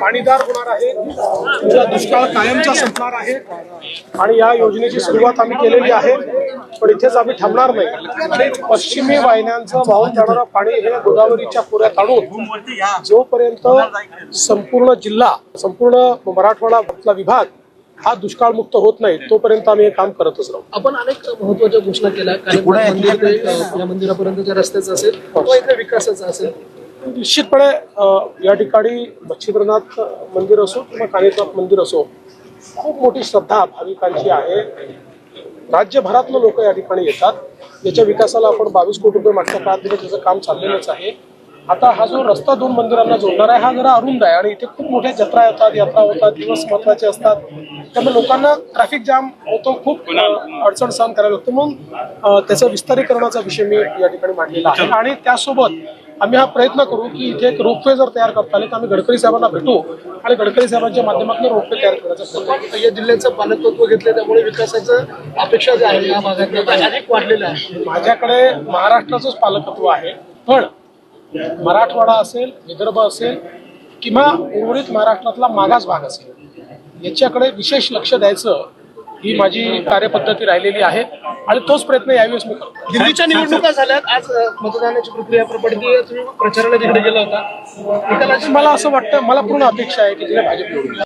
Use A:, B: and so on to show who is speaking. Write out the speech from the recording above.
A: पाणीदार होणार आहे. तुमचा दुष्काळ कायमचा संपणार आहे. आणि या योजनेची सुरुवात आम्ही केलेली आहे. पण इथेच आम्ही थांबणार नाही. पश्चिमी वाहिन्यांचं वाहून जाणारं पाणी हे गोदावरीच्या खोऱ्यात आणून जोपर्यंत संपूर्ण जिल्हा संपूर्ण मराठवाडा विभाग हा दुष्काळमुक्त होत नाही तोपर्यंत आम्ही हे काम करतच राहू.
B: आपण अनेक महत्त्वाच्या घोषणा केल्या. कारण मंदिर ते अ, या मंदिरापर्यंतच्या रस्त्याचं असेल किंवा इथे विकासाचं असेल.
A: निश्चितपणे या ठिकाणी मच्छिंद्रनाथ मंदिर असो किंवा काणेश्वर मंदिर असो खूप मोठी श्रद्धा भाविकांची आहे. राज्यभरातनं लोक या ठिकाणी येतात. याच्या विकासाला आपण बावीस कोटी रुपये मागच्या काळात दिले त्याचं काम चाललेलंच आहे. आता हा जो रस्ता दोन मंदिरांना जोडणार आहे हा जरा अरुंद आहे आणि इथे खूप मोठ्या जत्रा येतात यात्रा होतात दिवस महत्त्वाचे असतात. त्यामुळे लोकांना ट्रॅफिक जाम होतो खूप अडचण सहन करायला लागतो. म्हणून त्याचा त्याचं विस्तारीकरणाचा विषय मी या ठिकाणी मांडलेला आहे. आणि त्यासोबत आम्ही हा प्रयत्न करू की इथे एक रोपवे जर तयार करता आले तर आम्ही गडकरी साहेबांना भेटू आणि गडकरी साहेबांच्या माध्यमातून रोपवे तयार करण्याचा प्रयत्न करू.
B: या जिल्ह्याचं पालकत्व घेतलं त्यामुळे विकासाचं अपेक्षा ज्या आहे या भागात अधिक वाढलेलं आहे
A: माझ्याकडे महाराष्ट्राचंच पालकत्व आहे पण मराठवाडा असेल विदर्भ असेल किंवा उर्वरित महाराष्ट्रातला मागास भाग असेल याच्याकडे विशेष लक्ष द्यायचं ही माझी कार्यपद्धती राहिलेली आहे आणि तोच प्रयत्न यावेळेस मी करतो.
B: दिल्लीच्या निवडणुका झाल्यात. आज मतदानाची प्रक्रिया पार पडली तुम्ही प्रचाराला तिकडे गेला होता.
A: मला असं वाटतं मला पूर्ण अपेक्षा आहे की तिला भाजप निवडून.